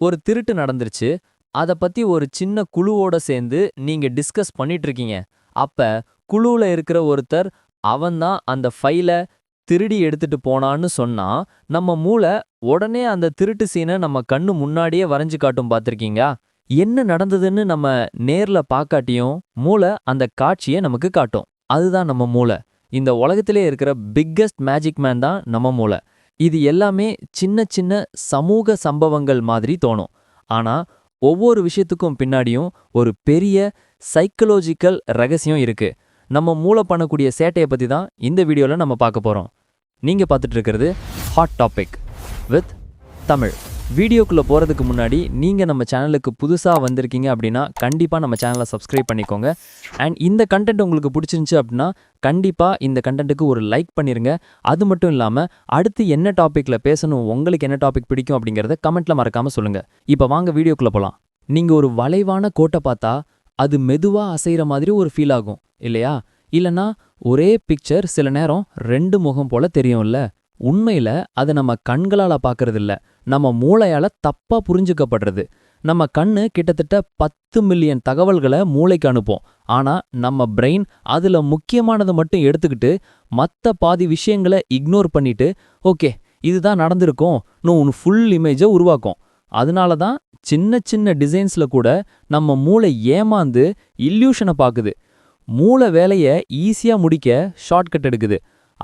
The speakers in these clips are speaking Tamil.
ஒரு திருட்டு நடந்துருச்சு. அத பத்தி ஒரு சின்ன குழுவோட சேர்ந்து நீங்க டிஸ்கஸ் பண்ணிட்டு இருக்கீங்க அப்ப குழுவுல இருக்கிற ஒருத்தர் அவன்தான் அந்த ஃபைல திருடி எடுத்துட்டு போனான்னு சொன்னா நம்ம மூளை உடனே அந்த திருட்டு சீனை நம்ம கண்ணு முன்னாடியே வரைஞ்சு காட்டும் பார்த்துருக்கீங்களா என்ன நடந்ததுன்னு நம்ம நேர்ல பார்க்காட்டியும் மூளை அந்த காட்சியை நமக்கு காட்டும். அதுதான் நம்ம மூளை. இந்த உலகத்திலே இருக்கிற பிக்கஸ்ட் மேஜிக் மேன் தான் நம்ம மூளை. இது எல்லாமே சின்ன சின்ன சமூக சம்பவங்கள் மாதிரி தோணும். ஆனா ஒவ்வொரு விஷயத்துக்கும் பின்னாடியும் ஒரு பெரிய சைக்கலாஜிக்கல் ரகசியம் இருக்கு. நம்ம மூளை பண்ணக்கூடிய சேட்டையை பத்தி தான் இந்த வீடியோல நம்ம பார்க்க போறோம். நீங்க பார்த்துட்டு இருக்கிறது ஹாட் டாபிக் வித் தமிழ். வீடியோக்குள்ளே போகிறதுக்கு முன்னாடி நீங்கள் நம்ம சேனலுக்கு புதுசாக வந்திருக்கீங்க அப்படின்னா கண்டிப்பாக நம்ம சேனலை சப்ஸ்கிரைப் பண்ணிக்கோங்க. அண்ட் இந்த கண்டென்ட் உங்களுக்கு பிடிச்சிருந்துச்சு அப்படின்னா கண்டிப்பாக இந்த கண்டென்ட்டுக்கு ஒரு லைக் பண்ணிடுங்க அது மட்டும் இல்லாமல் அடுத்து என்ன டாப்பிக்கில் பேசணும் உங்களுக்கு என்ன டாபிக் பிடிக்கும் அப்படிங்கிறத கமெண்ட்டில் மறக்காமல் சொல்லுங்கள் இப்போ வாங்க வீடியோக்குள்ளே போகலாம் நீங்கள் ஒரு வளைவான கோட்டை பார்த்தா அது மெதுவாக அசைகிற மாதிரி ஒரு ஃபீல் ஆகும் இல்லையா? இல்லைனா ஒரே பிக்சர் சில நேரம் ரெண்டு முகம் போல தெரியும்ல. உண்மையில அது நம்ம கண்களால பார்க்கறது இல்ல நம்ம மூளையால தப்பா புரிஞ்சுக்கப்படுறது. நம்ம கண்ணு கிட்டத்தட்ட பத்து மில்லியன் தகவல்களை மூளைக்கு அனுப்போம். ஆனா நம்ம பிரெயின் அதுல முக்கியமானதை மட்டும் எடுத்துக்கிட்டு மத்த பாதி விஷயங்களை இக்னோர் பண்ணிட்டு ஓகே இதுதான் நடந்திருக்கும். உன் ஃபுல் இமேஜை உருவாக்கும். அதனால தான் சின்ன சின்ன டிசைன்ஸ்ல கூட நம்ம மூளை ஏமாந்து இல்யூஷனை பார்க்குது மூளை வேலையை ஈஸியா முடிக்க ஷார்ட்கட் எடுக்குது.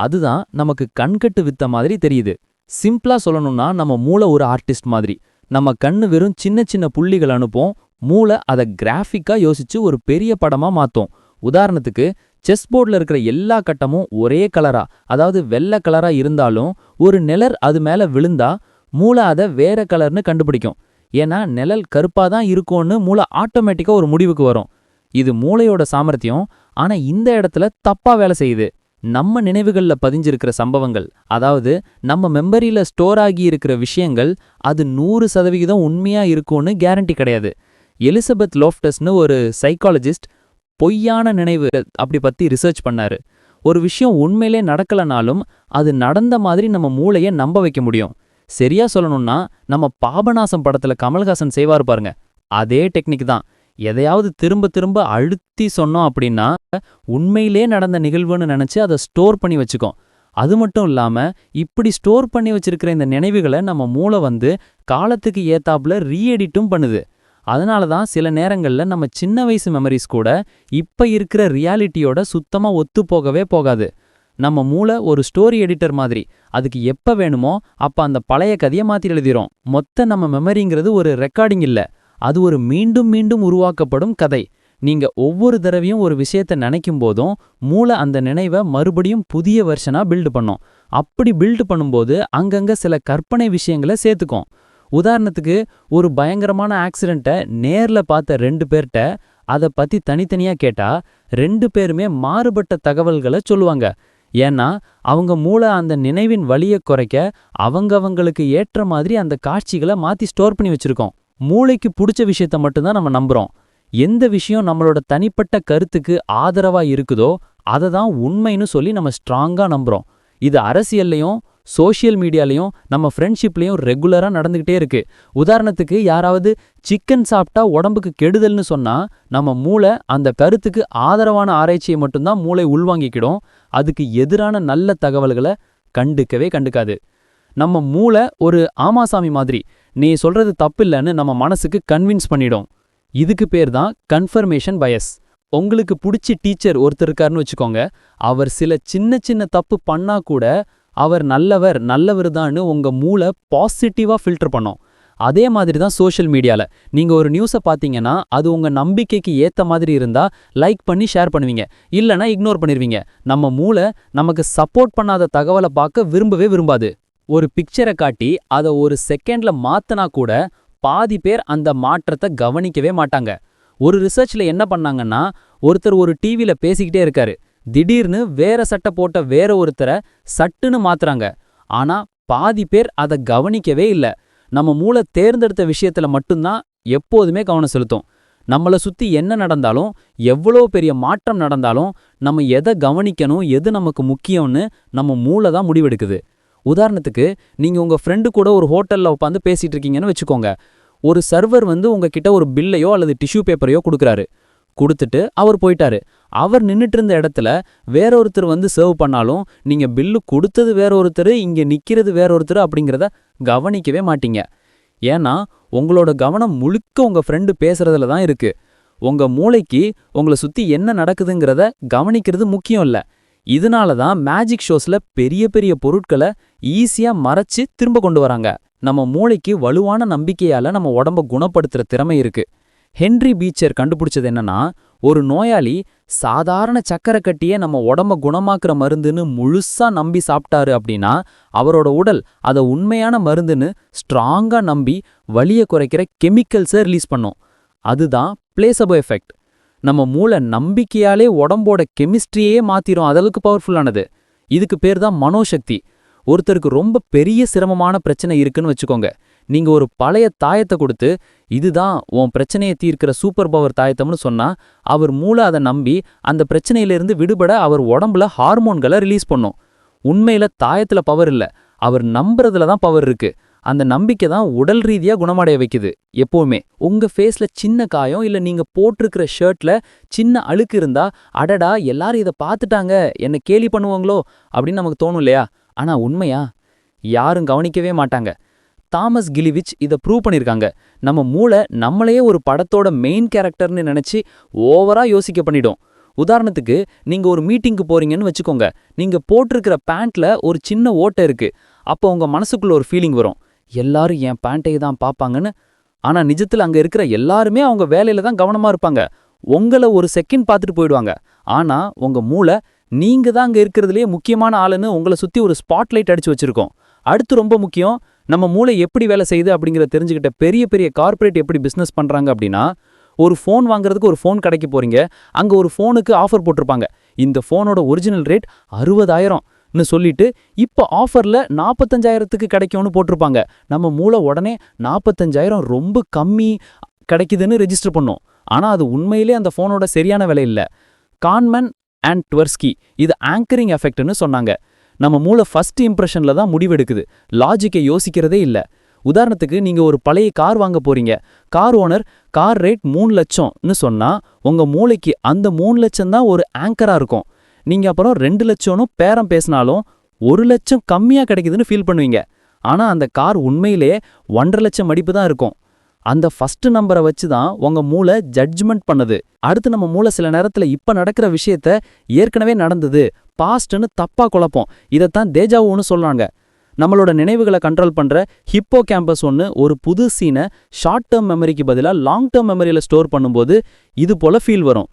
அதுதான் நமக்கு கண்கட்டு வித்த மாதிரி தெரியுது. சிம்பிளா சொல்லணும்னா நம்ம மூளை ஒரு ஆர்டிஸ்ட் மாதிரி. நம்ம கண்ணு வெறும் சின்ன சின்ன புள்ளிகள் அனுப்போம். மூளை அதை கிராஃபிக்கா யோசிச்சு ஒரு பெரிய படமா மாத்தோம். உதாரணத்துக்கு செஸ் போர்டில் இருக்கிற எல்லா கட்டமும் ஒரே கலரா அதாவது வெள்ளை கலரா இருந்தாலும் ஒரு நிழல் அது மேல விழுந்தா மூளை அதை வேற கலர்னு கண்டுபிடிக்கும். ஏன்னா நிழல் கருப்பா தான் இருக்கும்னு மூளை ஆட்டோமேட்டிக்கா ஒரு முடிவுக்கு வரும். இது மூளையோட சாமர்த்தியம். ஆனா இந்த இடத்துல தப்பா வேலை செய்யுது. நம்ம நினைவுகள்ல பதிஞ்சிருக்கிற சம்பவங்கள் அதாவது நம்ம மெமரியில ஸ்டோர் ஆகி இருக்கிற விஷயங்கள் அது நூறு சதவிகிதம் உண்மையா இருக்கும்னு கேரண்டி கிடையாது. எலிசபெத் லோஃப்டஸ்னு ஒரு சைக்காலஜிஸ்ட் பொய்யான நினைவு அப்படி பத்தி ரிசர்ச் பண்ணாரு. ஒரு விஷயம் உண்மையிலே நடக்கலனாலும் அது நடந்த மாதிரி நம்ம மூளையை நம்ப வைக்க முடியும். சரியா சொல்லணும்னா நம்ம பாபநாசம் படத்துல கமல்ஹாசன் செய்வார் பாருங்க அதே டெக்னிக் தான். எதையாவது திரும்ப திரும்ப அழுத்தி சொன்னோம் அப்படின்னா உண்மையிலே நடந்த நிகழ்வுன்னு நினைச்சு அதை ஸ்டோர் பண்ணி வச்சுக்கோம் அது மட்டும் இல்லாம இப்படி ஸ்டோர் பண்ணி வச்சிருக்கிற இந்த நினைவுகளை நம்ம மூளை வந்து காலத்துக்கு ஏத்தாப்புல ரீஎடிட்டும் பண்ணுது. அதனால தான் சில நேரங்கள்ல நம்ம சின்ன வயசு மெமரிஸ் கூட இப்ப இருக்கிற ரியாலிட்டியோட சுத்தமா ஒத்து போகவே போகாது. நம்ம மூளை ஒரு ஸ்டோரி எடிட்டர் மாதிரி. அதுக்கு எப்ப வேணுமோ அப்ப அந்த பழைய கதையை மாத்தி எழுதிரும். மொத்த நம்ம மெமரிங்கிறது ஒரு ரெக்கார்டிங் இல்ல. அது ஒரு மீண்டும் மீண்டும் உருவாக்கப்படும் கதை. நீங்க ஒவ்வொரு தடவையும் ஒரு விஷயத்த நினைக்கும் போதும் மூளை அந்த நினைவை மறுபடியும் புதிய வெர்ஷனா பில்டு பண்ணும். அப்படி பில்டு பண்ணும்போது அங்கங்க சில கற்பனை விஷயங்களை சேர்த்துக்கும். உதாரணத்துக்கு ஒரு பயங்கரமான ஆக்சிடென்ட்டை நேர்ல பார்த்த ரெண்டு பேர்கிட்ட அதை பத்தி தனித்தனியா கேட்டா ரெண்டு பேருமே மாறுபட்ட தகவல்களை சொல்லுவாங்க. ஏன்னா அவங்க மூளை அந்த நினைவின் வழியை குறைக்க அவங்கவங்களுக்கு ஏற்ற மாதிரி அந்த காட்சிகளை மாத்தி ஸ்டோர் பண்ணி வச்சிருக்கோம். மூளைக்கு பிடிச்ச விஷயத்த மட்டும்தான் நம்ம நம்புறோம். எந்த விஷயம் நம்மளோட தனிப்பட்ட கருத்துக்கு ஆதரவா இருக்குதோ அதை தான் உண்மைன்னு சொல்லி நம்ம ஸ்ட்ராங்கா நம்புறோம். இது அரசியல்லையும் சோஷியல் மீடியாலையும் நம்ம ஃப்ரெண்ட்ஷிப்லையும் ரெகுலரா நடந்துக்கிட்டே இருக்கு. உதாரணத்துக்கு யாராவது சிக்கன் சாப்பிட்டா உடம்புக்கு கெடுதல்னு சொன்னா நம்ம மூளை அந்த கருத்துக்கு ஆதரவான ஆராய்ச்சியை மட்டும்தான் மூளை உள்வாங்கிக்கிடும். அதுக்கு எதிரான நல்ல தகவல்களை கண்டுக்கவே கண்டுக்காது. நம்ம மூளை ஒரு ஆமாசாமி மாதிரி. நீ சொல்றது தப்பில்லைன்னு நம்ம மனசுக்கு கன்வின்ஸ் பண்ணிடும். இதுக்கு பேர் தான் கன்ஃபர்மேஷன் பயஸ் உங்களுக்கு பிடிச்ச டீச்சர் ஒருத்தர் இருக்காருன்னு வச்சுக்கோங்க. அவர் சில சின்ன சின்ன தப்பு பண்ணா கூட அவர் நல்லவர் நல்லவர் தான்னு உங்க மூளை பாசிட்டிவா ஃபில்டர் பண்ணும். அதே மாதிரி தான் சோஷியல் மீடியால நீங்க ஒரு நியூஸை பார்த்தீங்கன்னா அது உங்க நம்பிக்கைக்கு ஏத்த மாதிரி இருந்தா லைக் பண்ணி ஷேர் பண்ணுவீங்க. இல்லனா இக்னோர் பண்ணிடுவீங்க நம்ம மூளை நமக்கு சப்போர்ட் பண்ணாத தகவலை பார்க்க விரும்பவே விரும்பாது. ஒரு பிக்சரை காட்டி அதை ஒரு செகண்ட்ல மாத்தினா கூட பாதி பேர் அந்த மாற்றத்தை கவனிக்கவே மாட்டாங்க. ஒரு ரிசர்ச்ல என்ன பண்ணாங்கன்னா ஒருத்தர் ஒரு டிவில பேசிக்கிட்டே இருக்காரு. திடீர்னு வேற சட்டை போட்ட வேற ஒருத்தரை சட்டுன்னு மாத்துறாங்க. ஆனா பாதி பேர் அதை கவனிக்கவே இல்ல. நம்ம மூளை தேர்ந்தெடுத்த விஷயத்துல மட்டும்தான் எப்போதுமே கவனம் செலுத்தும். நம்மள சுத்தி என்ன நடந்தாலும் எவ்வளோ பெரிய மாற்றம் நடந்தாலும் நம்ம எதை கவனிக்கணும் எது நமக்கு முக்கியம்னு நம்ம மூளை தான் முடிவெடுக்குது. உதாரணத்துக்கு நீங்க உங்க ஃப்ரெண்டு கூட ஒரு ஹோட்டல்ல உட்காந்து பேசிட்டு இருக்கீங்கன்னு வச்சுக்கோங்க. ஒரு சர்வர் வந்து உங்ககிட்ட ஒரு பில்லையோ அல்லது டிஷ்யூ பேப்பரையோ கொடுக்குறாரு. கொடுத்துட்டு அவர் போயிட்டாரு. அவர் நின்றுட்டு இருந்த இடத்துல வேற ஒருத்தர் வந்து சர்வ் பண்ணாலும் நீங்க பில்லு கொடுத்தது வேற ஒருத்தர் இங்க நிக்கிறது வேற ஒருத்தர் அப்படிங்கிறத கவனிக்கவே மாட்டீங்க. ஏன்னா உங்களோட கவனம் முழுக்க உங்க ஃப்ரெண்டு பேசுறதுல தான் இருக்கு. உங்க மூளைக்கு உங்களை சுத்தி என்ன நடக்குதுங்கிறத கவனிக்கிறது முக்கியம் இல்லை. இதனால தான் மேஜிக் ஷோஸ்ல பெரிய பெரிய பொருட்களை ஈஸியா மறைச்சு திரும்ப கொண்டு வராங்க. நம்ம மூளைக்கு வலுவான நம்பிக்கையால நம்ம உடம்ப குணப்படுத்துற திறமை இருக்கு. ஹென்றி பீச்சர் கண்டுபிடிச்சது என்னன்னா ஒரு நோயாளி சாதாரண சக்கரை கட்டியே நம்ம உடம்ப குணமாக்குற மருந்துன்னு முழுசா நம்பி சாப்பிட்டாரு அப்படின்னா அவரோட உடல் அதை உண்மையான மருந்துன்னு ஸ்ட்ராங்கா நம்பி வலியை குறைக்கிற கெமிக்கல்ஸை ரிலீஸ் பண்ணும். அதுதான் பிளேசபோ எஃபெக்ட் நம்ம மூளை நம்பிக்கையாலே உடம்போட கெமிஸ்ட்ரியே மாத்திரும். அதளவுக்கு பவர்ஃபுல்லானது இதுக்கு பேர் தான் மனோசக்தி. ஒருத்தருக்கு ரொம்ப பெரிய சிரமமான பிரச்சனை இருக்குன்னு வச்சுக்கோங்க. நீங்க ஒரு பழைய தாயத்தை கொடுத்து இதுதான் உன் பிரச்சனையை தீர்க்கிற சூப்பர் பவர் தாயத்தம்னு சொன்னா அவர் மூளை அதை நம்பி அந்த பிரச்சனையிலிருந்து விடுபட அவர் உடம்புல ஹார்மோன்களை ரிலீஸ் பண்ணும். உண்மையில தாயத்துல பவர் இல்ல. அவர் நம்புறதுல தான் பவர் இருக்கு. அந்த நம்பிக்கை தான் உடல் ரீதியா குணமடைய வைக்குது எப்போவுமே. உங்க ஃபேஸ்ல சின்ன காயம் இல்ல நீங்க போட்டிருக்கிற ஷர்ட்ல சின்ன அழுக்கு இருந்தா அடடா எல்லாரும் இதை பார்த்துட்டாங்க என்ன கேலி பண்ணுவாங்களோ அப்படின்னு நமக்கு தோணும் இல்லையா? ஆனா உண்மையா? யாரும் கவனிக்கவே மாட்டாங்க. தாமஸ் கிலிவிச் இதை ப்ரூவ் பண்ணியிருக்காங்க. நம்ம மூளை நம்மளையே ஒரு படத்தோட மெயின் கேரக்டர்னு நினைச்சு ஓவரா யோசிக்க பண்ணிடும். உதாரணத்துக்கு நீங்க ஒரு மீட்டிங்க்கு போறீங்கன்னு வச்சுக்கோங்க. நீங்க போட்டிருக்கிற பேண்ட்ல ஒரு சின்ன ஓட்டை இருக்கு. அப்போ உங்க மனசுக்குள்ள ஒரு ஃபீலிங் வரும். எல்லாரும் என் பேண்ட்டை தான் பார்ப்பாங்கன்னு ஆனா நிஜத்துல அங்க இருக்கிற எல்லாருமே அவங்க வேலையில தான் கவனமா இருப்பாங்க. உங்களை ஒரு செகண்ட் பார்த்துட்டு போயிடுவாங்க. ஆனா உங்க மூளை நீங்க தான் அங்க இருக்கிறதுலயே முக்கியமான ஆளுன்னு உங்களை சுத்தி ஒரு ஸ்பாட்லைட் அடிச்சு வச்சிருக்கோம். அடுத்து ரொம்ப முக்கியம் நம்ம மூளை எப்படி வேலை செய்யுது அப்படிங்கிற தெரிஞ்சுக்கிட்ட பெரிய பெரிய கார்ப்பரேட் எப்படி பிசினஸ் பண்றாங்க அப்படின்னா ஒரு ஃபோன் வாங்குறதுக்கு ஒரு ஃபோன் கடைக்கு போறீங்க. அங்க ஒரு ஃபோனுக்கு ஆஃபர் போட்டிருப்பாங்க. இந்த ஃபோனோட ஒரிஜினல் ரேட் அறுபதாயிரம். அறுபதாயிரம்னு சொல்லிட்டு இப்போ ஆஃபர்ல நாற்பத்தஞ்சாயிரத்துக்கு கிடைக்கும்னு போட்டிருப்பாங்க. நம்ம மூளை உடனே நாற்பத்தஞ்சாயிரம் ரொம்ப கம்மி கிடைக்குதுன்னு ரெஜிஸ்டர் பண்ணோம். ஆனா அது உண்மையிலே அந்த ஃபோனோட சரியான விலை இல்ல. கான்மன் அண்ட் ட்வர்ஸ்கி இது ஆங்கரிங் எஃபெக்ட்னு சொன்னாங்க. நம்ம மூளை ஃபஸ்ட் இம்ப்ரெஷன்ல தான் முடிவெடுக்குது. லாஜிக்கை யோசிக்கிறதே இல்ல. உதாரணத்துக்கு நீங்க ஒரு பழைய கார் வாங்க போறீங்க. கார் ஓனர் கார் ரேட் மூணு லட்சம்னு சொன்னா உங்க மூளைக்கு அந்த மூணு லட்சம் தான் ஒரு ஆங்கரா இருக்கும். நீங்க அப்புறம் ரெண்டு லட்சம்னு பேரம் பேசினாலும் ஒரு லட்சம் கம்மியா கிடைக்குதுன்னு ஃபீல் பண்ணுவீங்க. ஆனா அந்த கார் உண்மையிலே ஒன்றரை லட்சம் மடிப்பு தான் இருக்கும். அந்த ஃபஸ்ட் நம்பரை வச்சு தான் உங்க மூளை ஜட்ஜ்மெண்ட் பண்ணுது. அடுத்து நம்ம மூளை சில நேரத்துல இப்ப நடக்கிற விஷயத்த ஏற்கனவே நடந்தது பாஸ்ட்னு தப்பா குழப்பம். இதைத்தான் தேஜாவுன்னு சொல்றாங்க. நம்மளோட நினைவுகளை கண்ட்ரோல் பண்ற ஹிப்போ கேம்பஸ் ஒன்று ஒரு புது சீனை ஷார்ட் டேர்ம் மெமரிக்கு பதிலாக லாங் டேர்ம் மெமரியில ஸ்டோர் பண்ணும்போது இது போல ஃபீல் வரும்.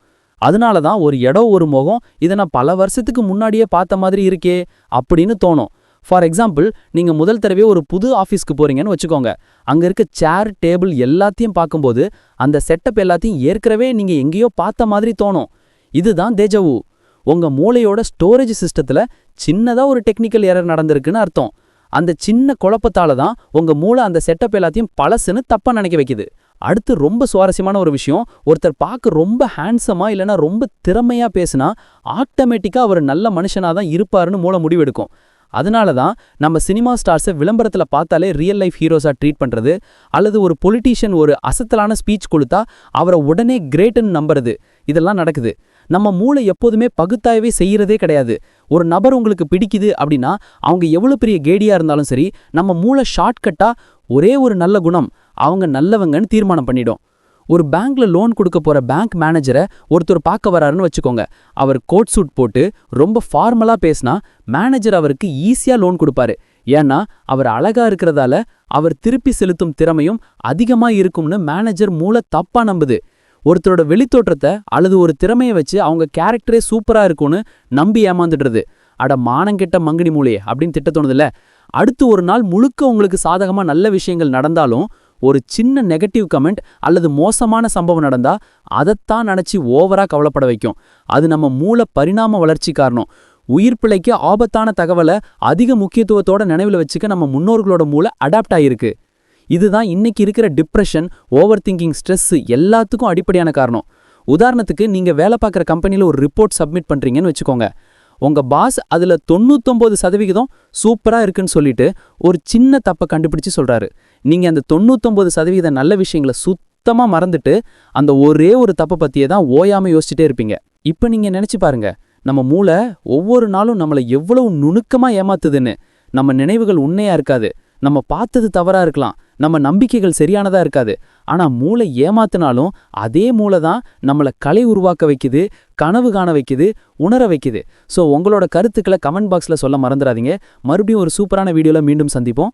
அதனால தான் ஒரு இடம் ஒரு முகம் இதை நான் பல வருஷத்துக்கு முன்னாடியே பார்த்த மாதிரி இருக்கே அப்படின்னு தோணும். ஃபார் எக்ஸாம்பிள் நீங்க முதல் தடவை ஒரு புது ஆஃபீஸ்க்கு போறீங்கன்னு வச்சுக்கோங்க. அங்க இருக்க சேர் டேபிள் எல்லாத்தையும் பார்க்கும்போது அந்த செட்டப் எல்லாத்தையும் ஏற்கனவே நீங்க எங்கேயோ பார்த்த மாதிரி தோணும். இதுதான் தேஜவு உங்க மூளையோட ஸ்டோரேஜ் சிஸ்டத்துல சின்னதா ஒரு டெக்னிக்கல் எரர் நடந்திருக்குன்னு அர்த்தம். அந்த சின்ன குழப்பத்தால தான் உங்க மூளை அந்த செட்டப் எல்லாத்தையும் பழசுன்னு தப்பாக நினைக்க வைக்குது. அடுத்து ரொம்ப சுவாரஸ்யமான ஒரு விஷயம். ஒருத்தர் பார்க்க ரொம்ப ஹேண்ட்ஸமா இல்லைன்னா ரொம்ப திறமையா பேசினா ஆட்டோமேட்டிக்காக அவர் நல்ல மனுஷனாக தான் இருப்பாருன்னு மூளை முடிவெடுக்கும். அதனால தான் நம்ம சினிமா ஸ்டார்ஸை விளம்பரத்தில் பார்த்தாலே ரியல் லைஃப் ஹீரோஸாக ட்ரீட் பண்ணுறது அல்லது ஒரு பொலிட்டீஷியன் ஒரு அசத்தலான ஸ்பீச் கொடுத்தா அவரை உடனே கிரேட்னு நம்புறது இதெல்லாம் நடக்குது. நம்ம மூளை எப்போதுமே பகுத்தாய்வே செய்கிறதே கிடையாது. ஒரு நபர் உங்களுக்கு பிடிக்குது அப்படின்னா அவங்க எவ்வளோ பெரிய கேடியாக இருந்தாலும் சரி நம்ம மூளை ஷார்ட்கட்டாக ஒரே ஒரு நல்ல குணம் அவங்க நல்லவங்கன்னு தீர்மானம் பண்ணிடும். ஒரு பேங்க்ல லோன் கொடுக்க போற பேங்க் மேனேஜரை ஒருத்தர் பார்க்க வராருன்னு வச்சுக்கோங்க. அவர் கோட் சூட் போட்டு ரொம்ப ஃபார்மலா பேசினா மேனேஜர் அவருக்கு ஈஸியா லோன் கொடுப்பாரு. ஏன்னா அவர் அழகா இருக்கிறதால அவர் திருப்பி செலுத்தும் திறமையும் அதிகமா இருக்கும்னு மேனேஜர் மூளை தப்பா நம்புது. ஒருத்தரோட வெளித்தோற்றத்தை அல்லது ஒரு திறமையை வச்சு அவங்க கேரக்டரே சூப்பரா இருக்கும்னு நம்பி ஏமாந்துடுறது. அட மானங்கெட்ட மங்கினி மூளையே அப்படின்னு திட்ட தோணுதுல்ல. அடுத்து ஒரு நாள் முழுக்க உங்களுக்கு சாதகமா நல்ல விஷயங்கள் நடந்தாலும் ஒரு சின்ன நெகட்டிவ் கமெண்ட் அல்லது மோசமான சம்பவம் நடந்தா அதைத்தான் நினச்சி ஓவரா கவலைப்பட வைக்கும். அது நம்ம மூல பரிணாம வளர்ச்சி காரணம். உயிர் பிழைக்க ஆபத்தான தகவலை அதிக முக்கியத்துவத்தோட நினைவில் வச்சுக்க நம்ம முன்னோர்களோட மூளை அடாப்ட் ஆகிருக்கு இதுதான் இன்னைக்கு இருக்கிற டிப்ரெஷன் ஓவர் திங்கிங் ஸ்ட்ரெஸ் எல்லாத்துக்கும் அடிப்படையான காரணம். உதாரணத்துக்கு நீங்கள் வேலை பார்க்குற கம்பெனியில் ஒரு ரிப்போர்ட் சப்மிட் பண்ணுறீங்கன்னு வச்சுக்கோங்க. உங்க பாஸ் அதுல தொண்ணூத்தொம்பது சதவிகிதம் சூப்பரா இருக்குன்னு சொல்லிட்டு ஒரு சின்ன தப்பை கண்டுபிடிச்சு சொல்றாரு. நீங்க அந்த தொண்ணூத்தொம்பது சதவிகித நல்ல விஷயங்களை சுத்தமா மறந்துட்டு அந்த ஒரே ஒரு தப்பை பற்றியே தான் ஓயாமல் யோசிச்சுட்டே இருப்பீங்க. இப்ப நீங்க நினைச்சு பாருங்க நம்ம மூளை ஒவ்வொரு நாளும் நம்மளை எவ்வளவு நுணுக்கமா ஏமாத்துதுன்னு. நம்ம நினைவுகள் உண்மையா இருக்காது. நம்ம பார்த்தது தவறா இருக்கலாம். நம்ம நம்பிக்கைகள் சரியானதா இருக்காது. ஆனா மூளை ஏமாத்தினாலும் அதே மூளை தான் நம்மளை கலை உருவாக்க வைக்குது கனவு காண வைக்குது உணர வைக்குது. ஸோ உங்களோட கருத்துக்களை கமெண்ட் பாக்ஸ்ல சொல்ல மறந்துடாதீங்க. மறுபடியும் ஒரு சூப்பரான வீடியோல மீண்டும் சந்திப்போம்.